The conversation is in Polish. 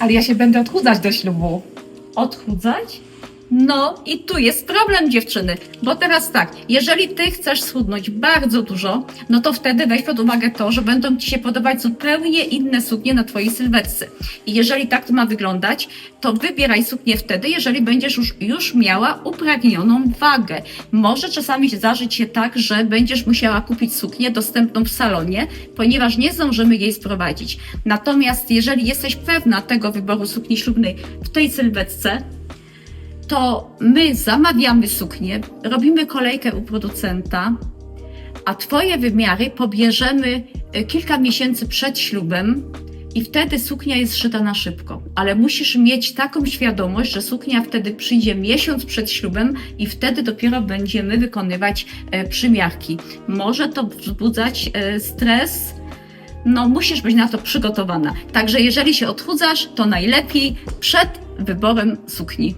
Ale ja się będę odchudzać do ślubu. Odchudzać? No i tu jest problem dziewczyny, bo teraz tak, jeżeli ty chcesz schudnąć bardzo dużo, no to wtedy weź pod uwagę to, że będą ci się podobać zupełnie inne suknie na twojej sylwetce. I jeżeli tak to ma wyglądać, to wybieraj suknię wtedy, jeżeli będziesz już, już miała upragnioną wagę. Może czasami zdarzyć się tak, że będziesz musiała kupić suknię dostępną w salonie, ponieważ nie zdążymy jej sprowadzić. Natomiast jeżeli jesteś pewna tego wyboru sukni ślubnej w tej sylwetce, to my zamawiamy suknię, robimy kolejkę u producenta, a Twoje wymiary pobierzemy e, kilka miesięcy przed ślubem i wtedy suknia jest szyta na szybko. Ale musisz mieć taką świadomość, że suknia wtedy przyjdzie miesiąc przed ślubem i wtedy dopiero będziemy wykonywać e, przymiarki. Może to wzbudzać e, stres. No, musisz być na to przygotowana. Także jeżeli się odchudzasz, to najlepiej przed wyborem sukni.